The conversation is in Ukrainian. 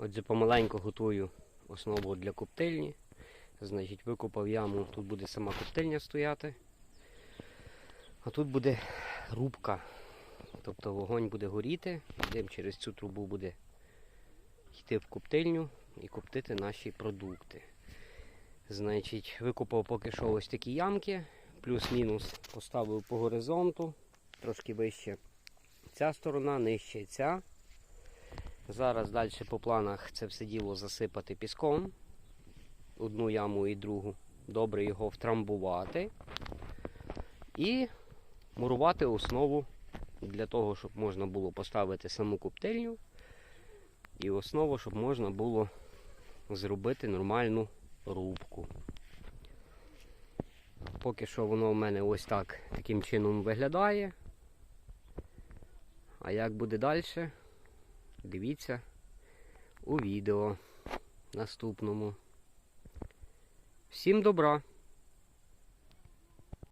Отже, помаленьку готую основу для коптильні. Значить, викопав яму, тут буде сама коптильня стояти. А тут буде рубка. Тобто вогонь буде горіти, дим через цю трубу буде йти в коптильню і коптити наші продукти. Значить, викопав поки що ось такі ямки, плюс-мінус поставив по горизонту, трошки вище ця сторона, нижче ця. Зараз далі по планах це все діло засипати піском. Одну яму і другу. Добре його втрамбувати. І мурувати основу для того, щоб можна було поставити саму коптильню. І основу, щоб можна було зробити нормальну рубку. Поки що воно в мене ось так таким чином виглядає. А як буде далі, дивіться у відео наступному. Всім добра!